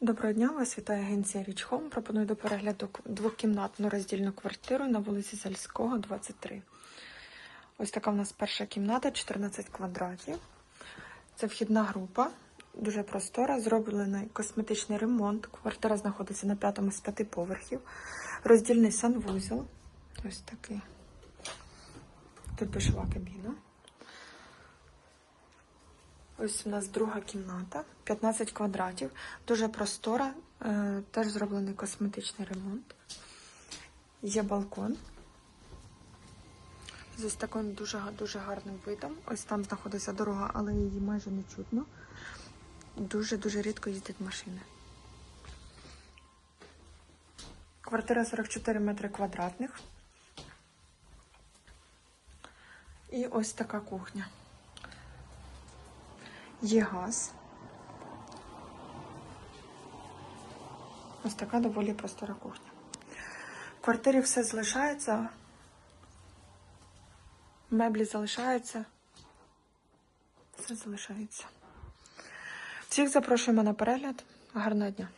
Доброго дня, вас вітає агенція Річ Хом. Пропоную до перегляду двокімнатну роздільну квартиру на вулиці Зальського, 23. Ось така в нас перша кімната, 14 квадратів. Це вхідна група, дуже простора. Зроблений косметичний ремонт. Квартира знаходиться на п'ятому з п'яти поверхів. Роздільний санвузол. Ось такий. Тут душова кабіна. Ось у нас друга кімната, 15 квадратів, дуже простора, е, теж зроблений косметичний ремонт. Є балкон з ось таким дуже-дуже гарним видом. Ось там знаходиться дорога, але її майже не чутно. Дуже-дуже рідко їздять машини. Квартира 44 метри квадратних. І ось така кухня. Є газ. Ось така доволі простора кухня. В квартирі все залишається. Меблі залишаються. Все залишається. Всіх запрошуємо на перегляд. Гарного дня!